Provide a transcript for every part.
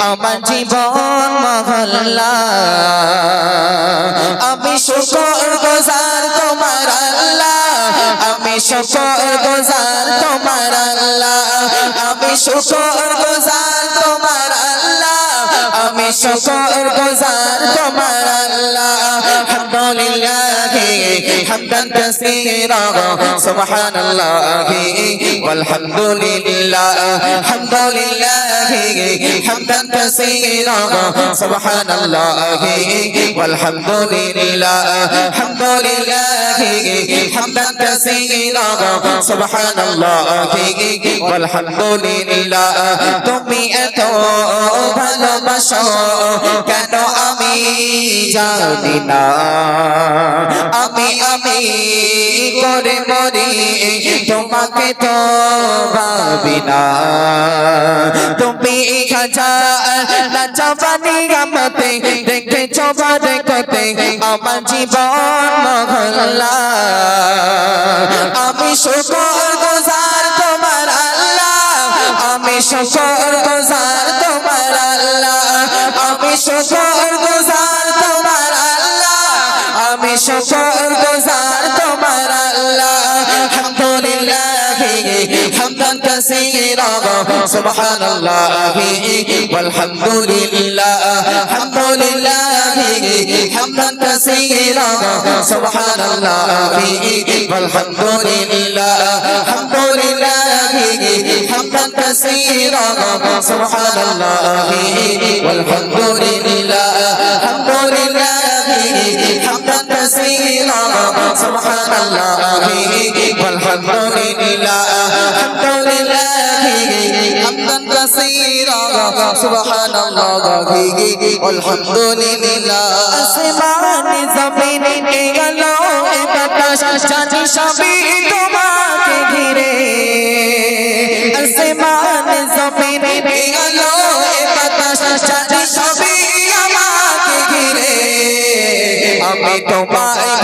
আমার জীবন মহল্লা। আমি শুকর গোজার তোমার আল্লাহ। আমি শুকর গোজার তোমার আল্লাহ। আমি শুকর গোজার شكر سبحان الله والحمد لله حمد لله حمدا كثيرا سبحان الله والحمد لله حمد لله حمدا كثيرا سبحان الله والحمد لله تمي اتو بلا بشر কেন আমি জানি না? আমি আমি করে মরি, তোমাকে তো ভাবি না। তুমি জবানি আমাতে দেখে চবারে কতে আমার জীবন মহল্লা। আমি শুকর গুজার তোমার আল্লাহ। আমি শুকর আমি শুকর গুজার তোমার আল্লাহ আলহামদুলিল্লাহ হামদান কাসীরা সুবহানাল্লাহ والحمد لله الحمد لله حمدا كثيرا سبحان الله والحمد لله الحمد لله حمدا كثيرا سبحان الله والحمد لله الحمد لله حمدا كثيرا سبحان الله والحمد لله الحمد لله حمدا كثيرا سبحان الله والحمد لله আসমান জমিন গেল বাতাস জানি সবই তোমাকে তোমায়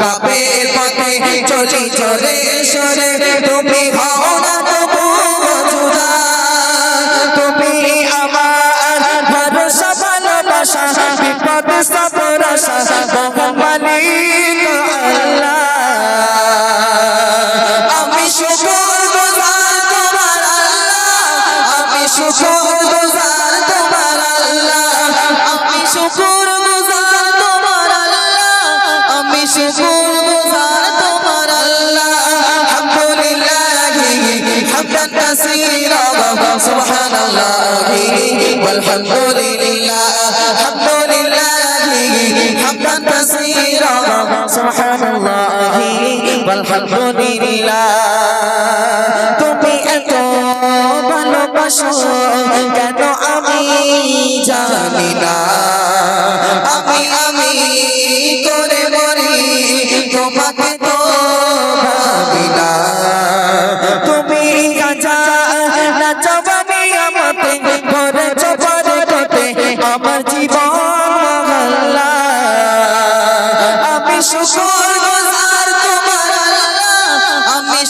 পাপে পথে চলি চলে সরে তুমি হও walhamdulillah alhamdulillah hamdan kaseera subhanallah walhamdulillah তুমি এত ভালোবাসো কেন আমি জানি না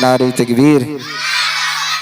নারী তকবীর